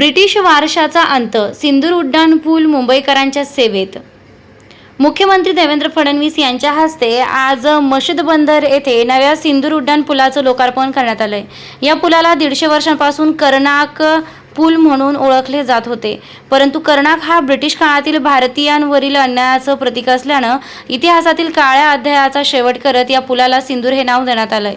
British वारशाचा अंत सिंदूर उड्डाण पूल मुंबईकरांच्या सेवेत. मुख्यमंत्री देवेंद्र फडणवीस यांच्या हस्ते आज मशीद बंदर येथे नव्या सिंदूर उड्डाण पुलाचं लोकार्पण करण्यात आलंय. या पुलाला दीडशे वर्षांपासून कर्नाक पूल म्हणून ओळखले जात होते. परंतु कर्नाक हा ब्रिटिश काळातील भारतीयांवरील अन्यायाचं प्रतीक असल्यानं इतिहासातील काळ्या अध्यायाचा शेवट करत या पुलाला सिंदूर हे नाव देण्यात आलंय.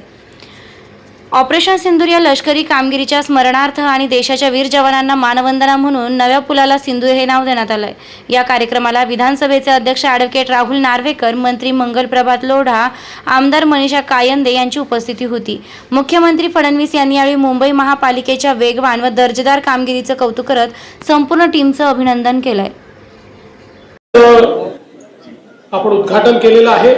ऑपरेशन सिंदूर या लष्करी कामगिरीच्या स्मरणार्थ आणि देशाच्या वीर जवानांना मानवंदना म्हणून नव्या पुलाला सिंदूर हे नाव देण्यात आलंय. या कार्यक्रमाला विधानसभेचे अध्यक्ष ॲडव्होकेट राहुल नार्वेकर मंत्री मंगलप्रभात लोढा आमदार मनीषा कायंदे यांची उपस्थिती होती. मुख्यमंत्री फडणवीस यांनी यावेळी मुंबई महापालिकेच्या वेगवान व दर्जेदार कामगिरीचं कौतुक करत संपूर्ण टीमचं अभिनंदन केलंय. आपण उद्घाटन केलेलं आहे.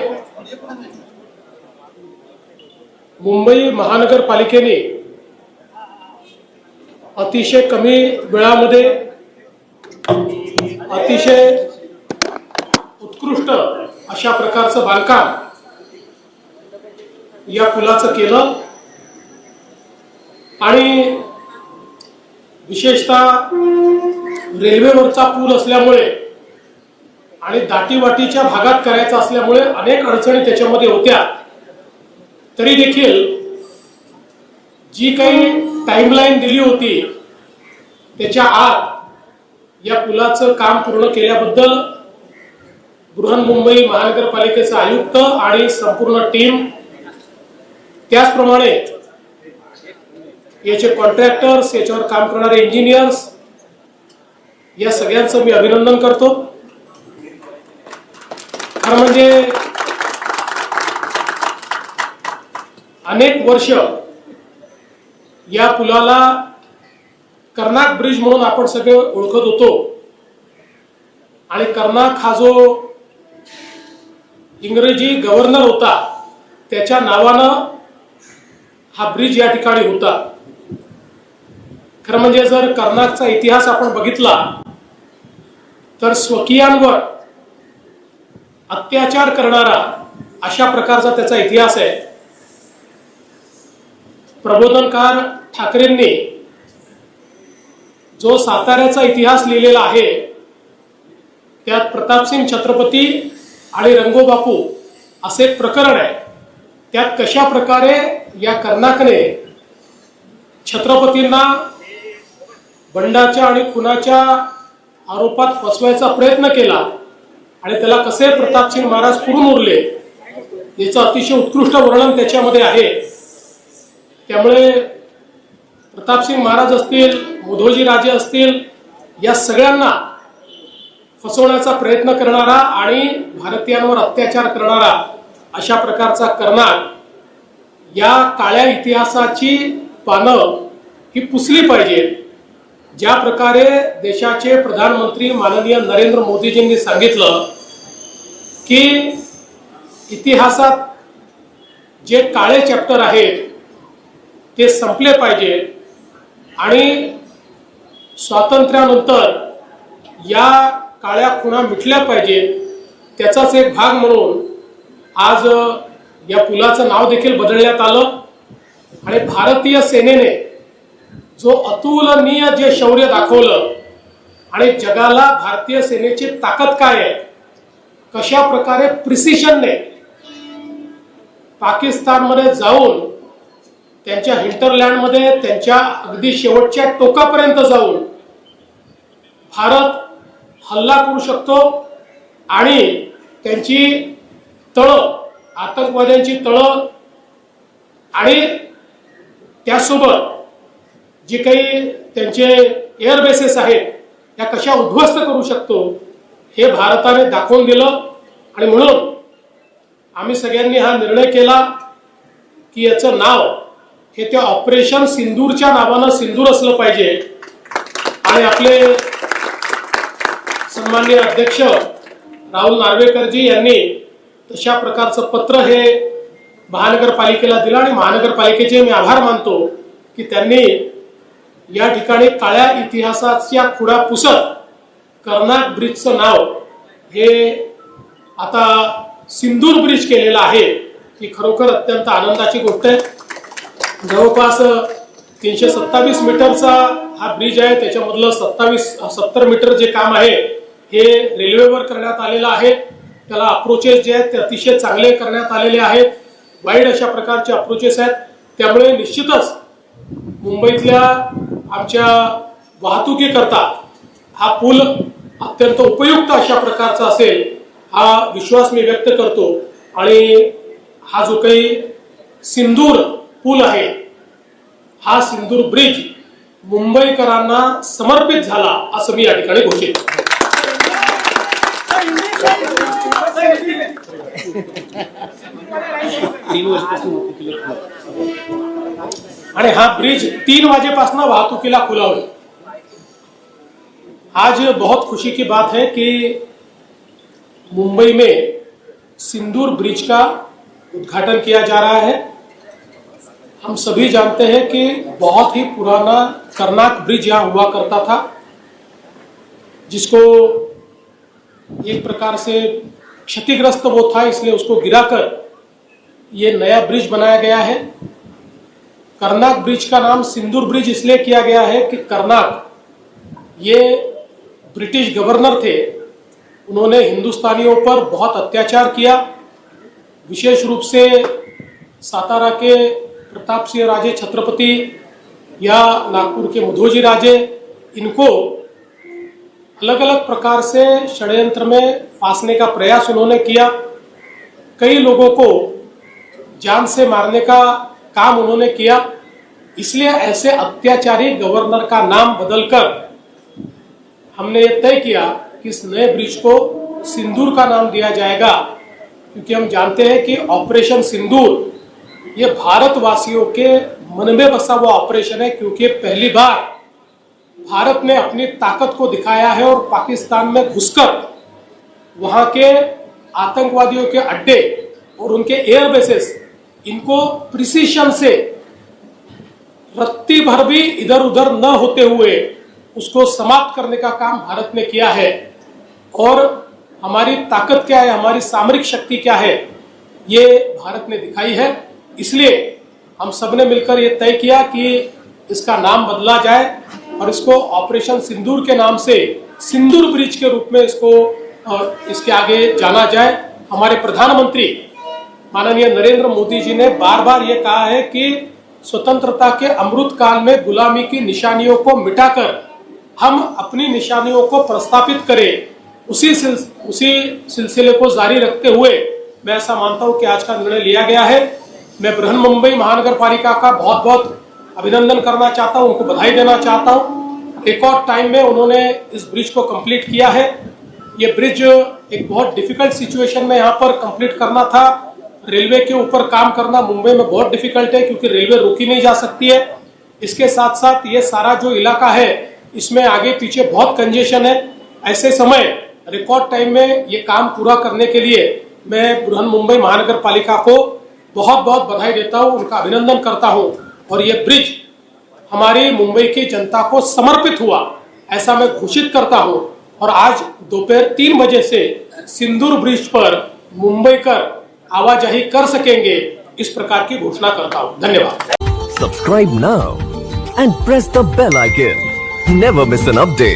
मुंबई महानगरपालिकेने अतिशय कमी वेळामध्ये अतिशय उत्कृष्ट अशा प्रकारचं बांधकाम या पुलाचं केलं. आणि विशेषतः रेल्वेवरचा पूल असल्यामुळे आणि दाटीवाटीच्या भागात करायचा असल्यामुळे अनेक अडचणी त्याच्यामध्ये होत्या. तरी देखील जी काही टाइमलाईन दिली होती त्याच्या आत या पुलाचं काम पूर्ण केल्याबद्दल बृहन्मुंबई महानगरपालिकेचा आयुक्त आणि संपूर्ण टीम त्याचप्रमाणे याचे कॉन्ट्रॅक्टर्स याच्यावर काम करणारे इंजिनियर्स या सगळ्यांचं मी अभिनंदन करतो. खरं म्हणजे अनेक वर्ष या पुलाला कर्नाक ब्रिज म्हणून आपण सगळे ओळखत होतो. आणि कर्नाक हा जो इंग्रजी गव्हर्नर होता त्याच्या नावानं हा ब्रिज या ठिकाणी होता. खरं म्हणजे जर कर्नाकचा इतिहास आपण बघितला तर स्वकीयांवर अत्याचार करणारा अशा प्रकारचा त्याचा इतिहास आहे. प्रबोधनकार ठाकरेंनी जो साताऱ्याचा इतिहास लिहिलेला आहे त्यात प्रतापसिंग छत्रपती आणि रंगोबापू असे एक प्रकरण आहे. त्यात कशा प्रकारे या कर्नाकने छत्रपतींना बंडाच्या आणि खुनाच्या आरोपात फसवायचा प्रयत्न केला आणि त्याला कसे प्रतापसिंग महाराज पुरून उरले याचं अतिशय उत्कृष्ट वर्णन त्याच्यामध्ये आहे. त्यामुळे प्रतापसिंग महाराज असतील मुधोजी राजे असतील या सगळ्यांना फसवण्याचा प्रयत्न करणारा आणि भारतीयांवर अत्याचार करणारा अशा प्रकारचा कर्नाक या काळ्या इतिहासाची पानं ही पुसली पाहिजे. ज्या प्रकारे देशाचे प्रधानमंत्री माननीय नरेंद्र मोदीजींनी सांगितलं की इतिहासात जे काळे चॅप्टर आहेत ते संपले पाहिजेत आणि स्वातंत्र्यानंतर या काळ्या खुणा मिटल्या पाहिजेत त्याचाच एक भाग म्हणून आज या पुलाचं नाव देखील बदलण्यात आलं. आणि भारतीय सेनेने जो अतुलनीय जे शौर्य दाखवलं आणि जगाला भारतीय सेनेची ताकद काय आहे कशा प्रकारे प्रिसिशनने पाकिस्तानमध्ये जाऊन त्यांच्या हिंटरलँडमध्ये त्यांच्या अगदी शेवटच्या टोकापर्यंत जाऊन भारत हल्ला करू शकतो आणि त्यांची तळं आतंकवाद्यांची तळं आणि त्यासोबत जी काही त्यांचे एअर बेसेस आहेत त्या कशा उद्ध्वस्त करू शकतो हे भारताने दाखवून दिलं. आणि म्हणून आम्ही सगळ्यांनी हा निर्णय केला की याचं नाव हे त्या ऑपरेशन सिंदूरच्या नावानं सिंदूर असलं पाहिजे. आणि आपले सन्माननीय अध्यक्ष राहुल नार्वेकरजी यांनी तशा प्रकारचं पत्र हे महानगरपालिकेला दिलं आणि महानगरपालिकेचे मी आभार मानतो की त्यांनी या ठिकाणी काळ्या इतिहासाच्या खुडा पुसत कर्नाक ब्रिजचं नाव हे आता सिंदूर ब्रिज केलेलं आहे ही खरोखर अत्यंत आनंदाची गोष्ट आहे. जवळपास तीनशे सत्तावीस मीटरचा हा ब्रिज आहे. त्याच्यामधलं सत्तावीस सत्तर मीटर जे काम आहे हे रेल्वेवर करण्यात आलेलं आहे. त्याला अप्रोचेस जे आहेत ते अतिशय चांगले करण्यात आलेले आहेत. वाईड अशा प्रकारचे अप्रोचेस आहेत. त्यामुळे निश्चितच मुंबईतल्या आमच्या वाहतुकीकरता हा पूल अत्यंत उपयुक्त अशा प्रकारचा असेल हा विश्वास मी व्यक्त करतो. आणि हा जो काही सिंदूर पूल आहे. हा सिंदूर ब्रिज मुंबईकरांना समर्पित झाला असं मी या ठिकाणी घोषित. आणि हा ब्रिज तीन वाजेपासून वाहतुकीला खुला होईल आज बहुत खुशी की बात है कि मुंबई में सिंदूर ब्रिज का उद्घाटन किया जा रहा है. हम सभी जानते हैं कि बहुत ही पुराना कर्नाक ब्रिज यहाँ हुआ करता था, जिसको एक प्रकार से क्षतिग्रस्त वो था, इसलिए उसको गिराकर ये नया ब्रिज बनाया गया है। कर्नाक ब्रिज का नाम सिंदूर ब्रिज इसलिए किया गया है कि कर्नाक, ये ब्रिटिश गवर्नर थे, उन्होंने हिंदुस्तानियों पर बहुत अत्याचार किया। विशेष रूप से सातारा के प्रताप सिंह राजे छत्रपति या नागपुर के मधोजी राजे, इनको अलग अलग प्रकार से षड्यंत्र में फांसने का प्रयास उन्होंने किया। कई लोगों को जान से मारने का काम उन्होंने किया। इसलिए ऐसे अत्याचारी गवर्नर का नाम बदलकर हमने ये तय किया कि इस नए ब्रिज को सिंदूर का नाम दिया जाएगा, क्योंकि हम जानते हैं कि ऑपरेशन सिंदूर ये भारतवासियों के मन में बसा वो ऑपरेशन है, क्योंकि पहली बार भारत ने अपनी ताकत को दिखाया है और पाकिस्तान में घुसकर वहाँ के आतंकवादियों के अड्डे और उनके एयर बेसेस इनको प्रिसीशन से रत्ती भर भी इधर उधर न होते हुए उसको समाप्त करने का काम भारत ने किया है। और हमारी ताकत क्या है, हमारी सामरिक शक्ति क्या है, ये भारत ने दिखाई है। इसलिए हम सबने मिलकर ये तय किया कि इसका नाम बदला जाए और इसको ऑपरेशन सिंदूर के नाम से सिंदूर ब्रिज के रूप में इसको अ, इसके आगे जाना जाए। हमारे प्रधानमंत्री माननीय नरेंद्र मोदी जी ने बार बार ये कहा है कि स्वतंत्रता के अमृत काल में गुलामी की निशानियों को मिटाकर हम अपनी निशानियों को प्रस्तापित करें। उसी सिल, उसी सिलसिले को जारी रखते हुए मैं ऐसा मानता हूँ कि आज का निर्णय लिया गया है। मैं बृहन मुंबई महानगर पालिका का बहुत बहुत अभिनंदन करना चाहता हूँ, उनको बधाई देना चाहता हूँ। रिकॉर्ड टाइम में उन्होंने इस ब्रिज को कंप्लीट किया है। ये ब्रिज एक बहुत डिफ़िकल्ट सिचुएशन में यहाँ पर कंप्लीट करना था। रेलवे के ऊपर काम करना मुंबई में बहुत डिफ़िकल्ट है, क्योंकि रेलवे रुकी नहीं जा सकती है। इसके साथ साथ ये सारा जो इलाका है, इसमें आगे पीछे बहुत कंजेशन है। ऐसे समय रिकॉर्ड टाइम में ये काम पूरा करने के लिए मैं बृहन मुंबई महानगर पालिका को बहुत बहुत बधाई देता हूँ, उनका अभिनंदन करता हूँ और ये ब्रिज हमारी मुंबई की जनता को समर्पित हुआ, ऐसा मैं घोषित करता हूँ और आज दोपहर तीन बजे से सिंदूर ब्रिज पर मुंबई कर आवाजाही कर सकेंगे, इस प्रकार की घोषणा करता हूँ धन्यवाद subscribe now and press the bell icon. Never miss an update.